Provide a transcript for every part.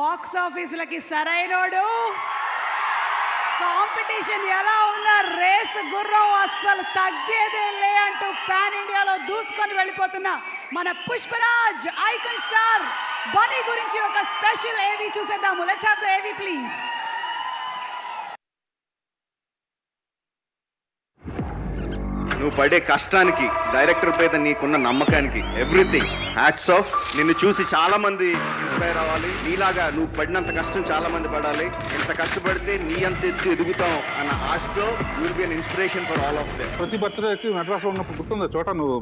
Box ఆఫీసులకి Sarainodu. Competition ఎలా ఉన్నా race గుర్రం అస్సలు తగ్గేదే లే అంటూ పాన్ ఇండియాలో దూసుకొని వెళ్ళిపోతున్న మన పుష్పరాజ్ ఐకన్ స్టార్ బనీ గురించి ఒక స్పెషల్ ఏవి చూసేద్దాము. Let's have the AV please నువ్వు పడే కష్టానికి డైరెక్టర్ పేద నీకున్న నమ్మకానికి ఎవ్రీథింగ్ హ్యాట్స్ ఆఫ్ నిన్ను చూసి చాలా మంది ఇన్స్పైర్ అవ్వాలి. నీలాగా నువ్వు పడినంత కష్టం చాలా మంది పడాలి. ఎంత కష్టపడితే నీ అంత ఎత్తు ఎదుగుతాం అన్న ఆశతో will be an inspiration for all of them ప్రతి బర్త్డేకి మెడ్రాస్లో ఉన్నప్పుడు గుర్తుందా? చోట నువ్వు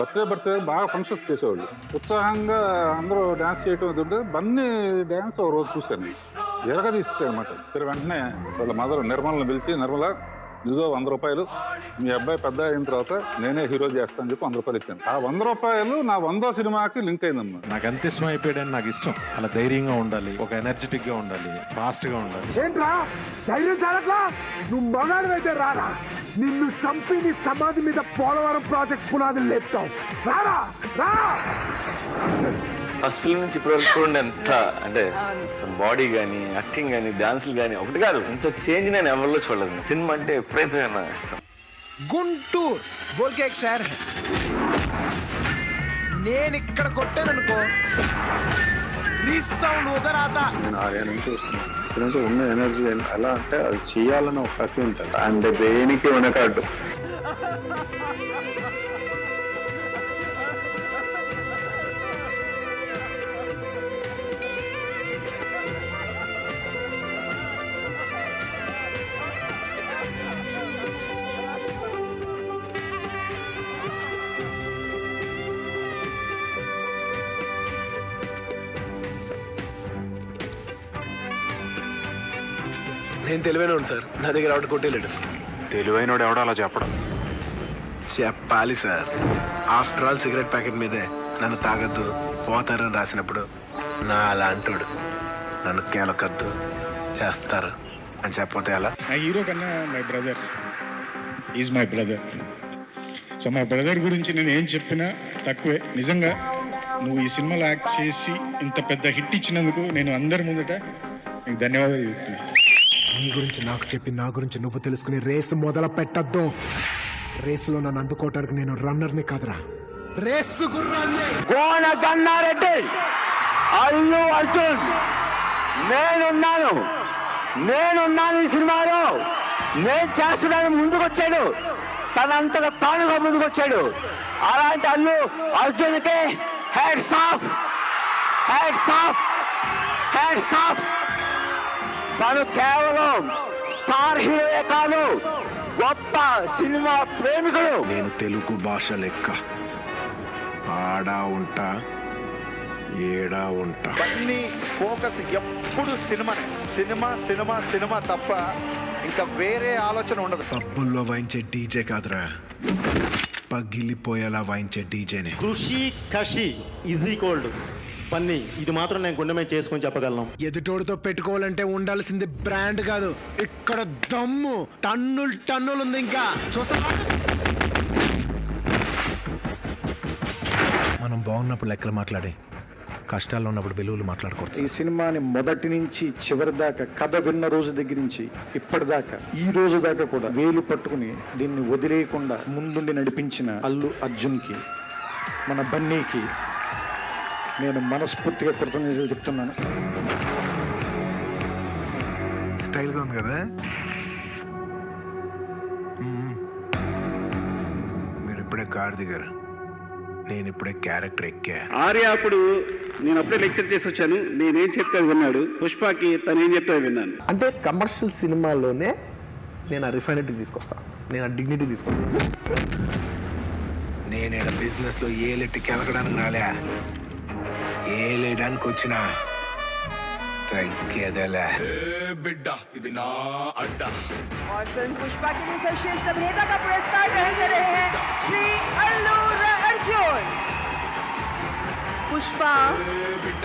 బర్త్డే బర్త్డే బాగా ఫంక్షన్స్ చేసేవాళ్ళు. ఉత్సాహంగా అందరూ డ్యాన్స్ చేయటం అది బన్నీ డ్యాన్స్ ఒక రోజు చూశాను. ఎరగ తీసేసాడు అనమాట వెంటనే వాళ్ళ మదర్ నిర్మలను పిలిచి నిర్మల ఇదిగో వంద రూపాయలు. మీ అబ్బాయి పెద్ద అయిన తర్వాత నేనే హీరో చేస్తాను చెప్పి వంద రూపాయలు ఇచ్చాను. ఆ వంద రూపాయలు నా వందో సినిమాకి లింక్ అయిందమ్మా. నాకు ఎంత ఇష్టం అయిపోయాడని నాకు ఇష్టం. అలా ధైర్యంగా ఉండాలి ఒక ఎనర్జెటిక్గా ఉండాలి ఫాస్ట్గా ఉండాలి. ఏంట్రా? ధైర్యం చాలట్లా? నువ్వు మగాడివైతే రారా. నిన్ను చంపి నీ సమాధి మీద పోలవరం ప్రాజెక్ట్ పునాదులు లేపుతావు. రారా? రా! ఫస్ట్ ఫిల్మ్ నుంచి ఇప్పుడు చూడండి ఎంత అంటే బాడీ కానీ యాక్టింగ్ కానీ డాన్సులు కానీ ఒకటి కాదు. ఇంత చేంజ్ నేను ఎవరిలో చూడలేదు. సినిమా అంటే ఎప్పుడైతే ఇష్టం. గుంటూరు నేను ఇక్కడ కొట్టాననుకో ఇక్కడ నుంచి ఉన్న ఎనర్జీ ఎలా అంటే అది చేయాలన్న ఒక కసి ఉంటుంది. అంటే దేనికి వెనకాడు నేను తెలివైన సార్. నా దగ్గర ఆవిడ కొట్టేలేడు. తెలివైనోడు ఎవడో అలా చెప్పడం. చెప్పాలి sir. After all cigarette packet మీదే నన్ను తాగద్దు పోతారని రాసినప్పుడు నా అలాంటోడు నన్ను కేలకద్దు చేస్తారు అని చెప్పపోతే ఎలా? నా హీరో కన్నా my brother is my brother so మా బ్రదర్ గురించి నేను ఏం చెప్పినా తక్కువే. నిజంగా నువ్వు ఈ సినిమాలో యాక్ట్ చేసి ఇంత పెద్ద హిట్ ఇచ్చినందుకు నేను అందరి ముందట నీకు ధన్యవాదాలు చెప్తున్నాను నీ గురించి నాకు చెప్పి నా గురించి నువ్వు తెలుసుకుని రేసు మొదలు పెట్టద్దు. రేసులో నన్ను అందుకోవటానికి నేను రన్నర్ని కాదురా. రేసు గుర్రాన్ని. కోన గన్నారెడ్డి అల్లు అర్జున్ నేనున్నాను. నేనున్నాను ఈ సినిమాలో. నేను చేస్తున్నాను ముందుకొచ్చాడు. తనంతగా తానుగా ముందుకొచ్చాడు. అలాంటి అల్లు అర్జున్కి heads off. Heads off. Heads off. తను కేవలం స్టార్ హీరోయే కాదు గొప్ప సినిమా ప్రేమికుడు. నేను తెలుగు భాష లెక్క. ఆడా ఉంటా ఏడా ఉంటా. అన్ని ఫోకస్ ఎప్పుడు సినిమానే. సినిమా సినిమా సినిమా తప్ప ఇంకా వేరే ఆలోచన ఉండదు. పబ్బుల్లో వాయించే డీజే కాదురా. పగిలిపోయేలా వాయించే డీజేనే. కృషి కషి ఈజ్ ఈక్వల్డ్ పన్ని ఇది మాత్రం నేను గుండె మీద చేసుకొని చెప్పగలను. ఎదుటోడితో పెట్టుకోవాలంటే ఉండాల్సింది బ్రాండ్ కాదు. ఇక్కడ దమ్ము. టన్నులు టన్నులు ఉంది ఇంకా. చూస్తా. మనం బాగున్నప్పుడు లెక్కలు మాట్లాడి. కష్టాల్లో ఉన్నప్పుడు విలువలు మాట్లాడుకోవచ్చు ఈ సినిమాని మొదటి నుంచి చివరి దాకా కథ విన్న రోజు దగ్గర నుంచి ఇప్పటిదాకా ఈ రోజు దాకా కూడా వేలు పట్టుకుని దీన్ని వదిలేయకుండా ముందుండి నడిపించిన అల్లు అర్జున్కి మన బన్నీకి నేను మనస్ఫూర్తిగా కృతజ్ఞతలు చెప్తున్నాను. స్టైల్గా ఉంది కదా. మీరు ఇప్పుడే కారు దిగారు. నేను ఇప్పుడే క్యారెక్టర్ ఎక్కా. ఆర్య అప్పుడు నేను అప్పుడే లెక్చర్ చేసి వచ్చాను. నేనేం చెప్తే అది విన్నాడు. పుష్పకి తను ఏం చెప్తే విన్నాను. అంటే కమర్షియల్ సినిమాలోనే నేను ఆ రిఫైనిటీ తీసుకొస్తాను నేను ఆ డిగ్నిటీ తీసుకొస్తాను నేనేడ బిజినెస్లో ఏలెట్టి కెలకడానికి రాలే. ఏలేయడానికి వచ్చిన తగ్గేదలే और फिल्म पुष्पा के लिए सर्वश्रेष्ठ अभिनेता का पुरस्कार ग्रहण कर रहे हैं Shri Allu Arjun Pushpa,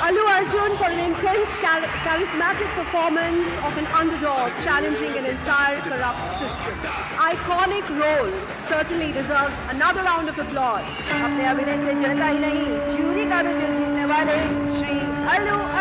Allu Arjun for an intense, char- charismatic performance of an underdog challenging an entire corrupt system. Iconic role certainly deserves another round of applause. अपने अभिनय से जनता ही नहीं, जूरी का भी दिल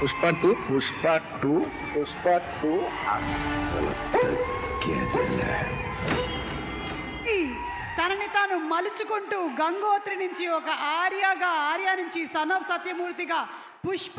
Pushpa two. Pushpa two. Pushpa two. తనని తాను మలుచుకుంటూ గంగోత్రి నుంచి ఒక ఆర్యగా ఆర్య నుంచి సన్ ఆఫ్ సత్యమూర్తిగా పుష్ప